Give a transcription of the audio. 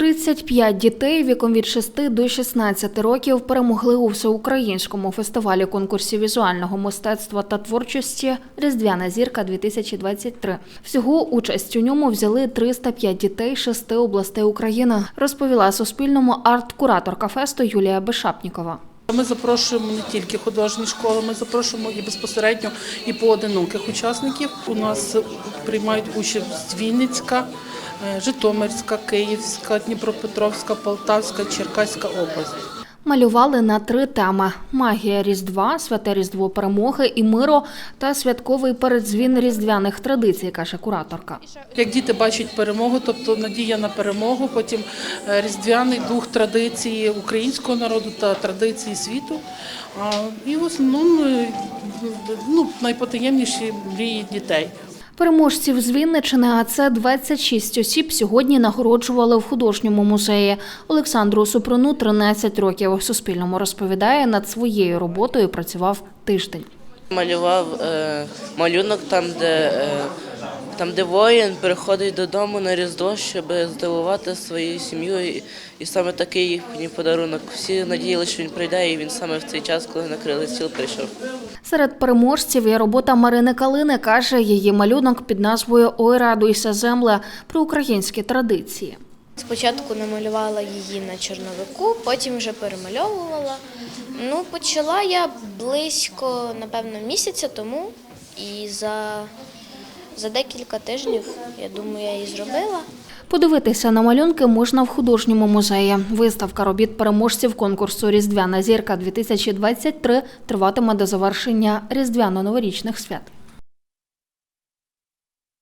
35 дітей віком від 6 до 16 років перемогли у всеукраїнському фестивалі конкурсів візуального мистецтва та творчості Різдвяна зірка 2023 Всього участь у ньому взяли 305 дітей шести областей України, розповіла Суспільному арт-кураторка фесту Юлія Бешапнікова. Ми запрошуємо не тільки художні школи, ми запрошуємо і безпосередньо і поодиноких учасників. У нас приймають участь Вінницька, е, Житомирська, Київська, Дніпропетровська, Полтавська, Черкаська область. Малювали на три теми: магія Різдва, святе Різдво перемоги і миру та святковий передзвін різдвяних традицій, каже кураторка. Як діти бачать перемогу, тобто надія на перемогу, потім е, різдвяний дух традиції українського народу та традиції світу. І в основному ну, найпотаємніші мрії дітей. Переможців з Вінничини, а це 26 осіб, сьогодні нагороджували в художньому музеї. Олександру Супруну 13 років. Суспільному розповідає, над своєю роботою працював тиждень. Малював е, малюнок там, де, е, там, де воїн приходить додому на Різдво, щоб здивувати свою сім'ю. І, і саме такий їхній подарунок. Всі надіялися, що він прийде, і він саме в цей час, коли накрили стіл, прийшов. Серед переможців є робота Марини Калини. Каже, її малюнок під назвою Ой, радуйся, земле про українські традиції. Спочатку намалювала її на чорновику, потім вже перемальовувала. Ну, почала я близько, напевно, місяця тому, і за, за декілька тижнів, я думаю, я її зробила. Подивитися на малюнки можна в художньому музеї. Виставка робіт переможців конкурсу Різдвяна зірка 2023 триватиме до завершення різдвяно-новорічних свят.